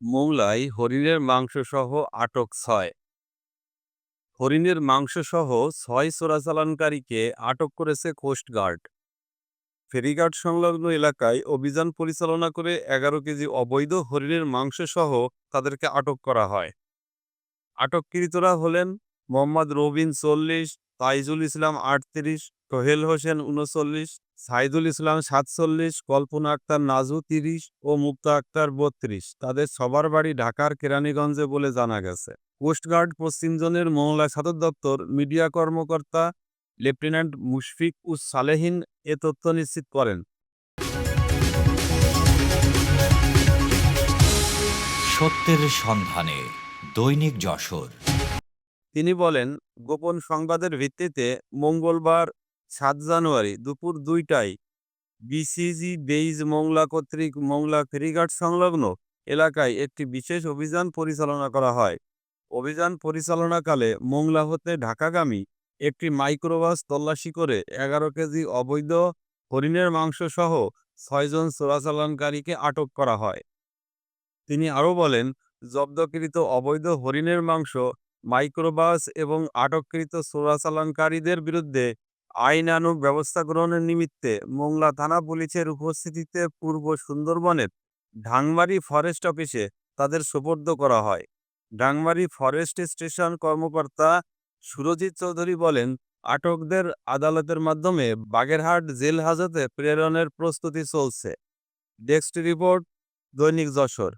মোংলায় হরিণের মাংসসহ আটক ছয়। হরিণের মাংসসহ ছয় চোরাচালানকারীকে আটক করেছে কোস্টগার্ড ফেরিঘাট সংলগ্ন এলাকায় অভিযান পরিচালনা করে এগারো কেজি অবৈধ হরিণের মাংসসহ তাদেরকে আটক করা হয়। আটককৃতরা হলেন মোহাম্মদ রবিন চল্লিশ, তাইজুল ইসলাম আটত্রিশ সোহেল হোসেন উনচল্লিশ সাইদুল ইসলাম সাতচল্লিশ কল্পনা আক্তার নাজু তিরিশ ও মুক্তা আক্তার বত্রিশ। তাদের সবার বাড়ি ঢাকার কেরানীগঞ্জে বলে জানা গেছে। কোস্টগার্ড পশ্চিম জোনের মংলা সদর দপ্তর মিডিয়া কর্মকর্তা লেফটেন্যান্ট মুশফিক উস সালেহিন এ তথ্য নিশ্চিত করেন। সত্যের সন্ধানে দৈনিক যশোর। তিনি বলেন গোপন সংবাদের ভিত্তিতে মঙ্গলবার সাত জানুয়ারি দুপুর দুইটায় বিসিজি বেইজ মোংলা কর্তৃক মোংলা ফেরিঘাট সংলগ্ন এলাকায় একটি বিশেষ অভিযান পরিচালনা করা হয়। অভিযান পরিচালনাকালে মোংলা হতে ঢাকাগামী একটি মাইক্রোবাস তল্লাশি করে এগারো কেজি অবৈধ হরিণের মাংস সহ ছয়জন চোরাচালানকারীকে আটক করা হয়। তিনি আরও বলেন, জব্দকৃত অবৈধ হরিণের মাংস, মাইক্রোবাস এবং আটককৃত চোরাচালানকারীদের বিরুদ্ধে আইনানুগ ব্যবস্থা গ্রহণের নিমিত্তে মোংলা থানা পুলিশের উপস্থিতিতে পূর্ব সুন্দরবনের ঢাংমারি ফরেস্ট অফিসে তাদের সোপর্দ করা হয়। ডাংমারি ফরেস্ট স্টেশন কর্মকর্তা সুরজিৎ চৌধুরী বলেন, আটকদের আদালতের মাধ্যমে বাগেরহাট জেল হাজতে প্রেরণের প্রস্তুতি চলছে। ডেস্ক রিপোর্ট, দৈনিক যশোর।